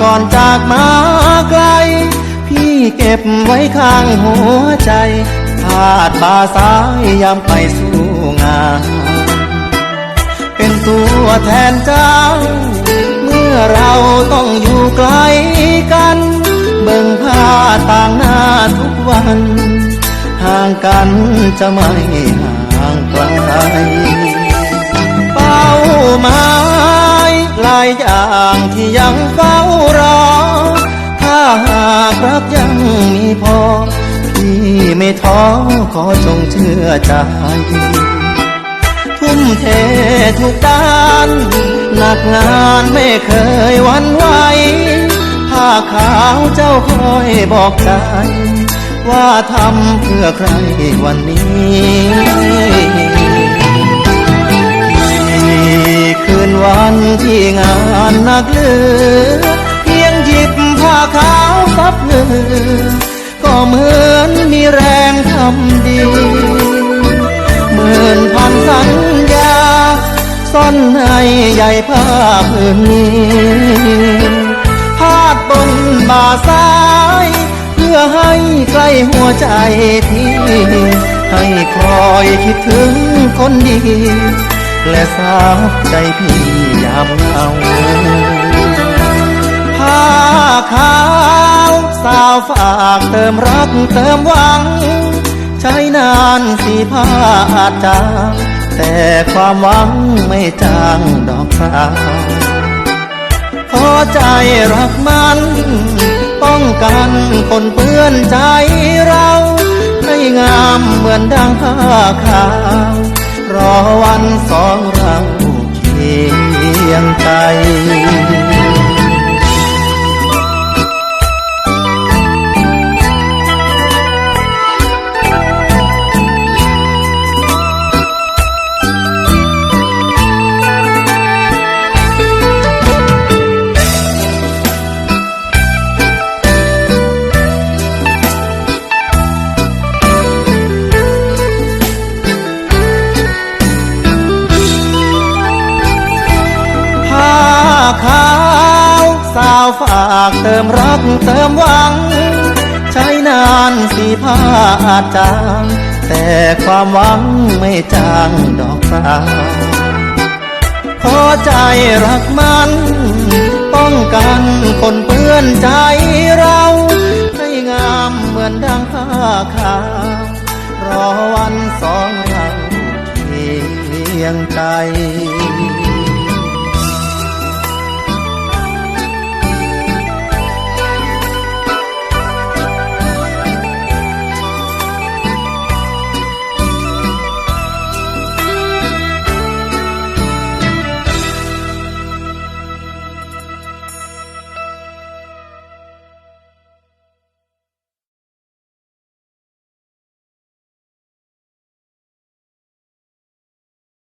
ก่อนจากมาไกล พี่เก็บไว้ข้างหัวใจพาดบาซ้ายยามไปสู่งาน เป็นตัวแทนเจ้า เมื่อเราต้องอยู่ไกลกัน เบิ่งผ้าต่างหน้าทุกวันห่างกันจะไม่ห่างไกลเป้ามาายอย่างที่ยังเฝ้ารอ ถ้าหากรักยังมีพอ พี่ไม่ท้อขอจงเชื่อใจ ทุ่มเททุกด้านหนักงานไม่เคยวันไหวผ้าขาวเจ้าคอยบอกใจ ว่าทำเพื่อใครวันนี้ ที่งานหนักเลือเพียงหยิบผ้าขาวซับเหงื่อก็เหมือนมีแรงทำดีหมื่นพันสัญญาซ่อนให้ใหญ่ผ้าผืนนี้พาดบนบ่าซ้าย เพื่อให้ใกล้หัวใจพี่ให้คอยคิดถึงคนดี และสาบใจพี่ยามเหงาผ้าขาวสาวฝากเติมรักเติมหวัง ใช้นานสีผ้าอาจจางแต่ความหวังไม่จางดอกสาวพอใจรักมันป้องกันคนเปื้อนใจเรา ให้งามเหมือนดังผ้าขาว รอวันสองเราเคียงใจ ขาวสาวฝากเติมรักเติมหวัง ใช้นานสีผ้าอาจาง แต่ความหวังไม่จางดอกสาวพอใจรักมันป้องกันคนเปื้อนใจเราให้งามเหมือนดังผ้าขาวรอวันสองเราเคียงใจ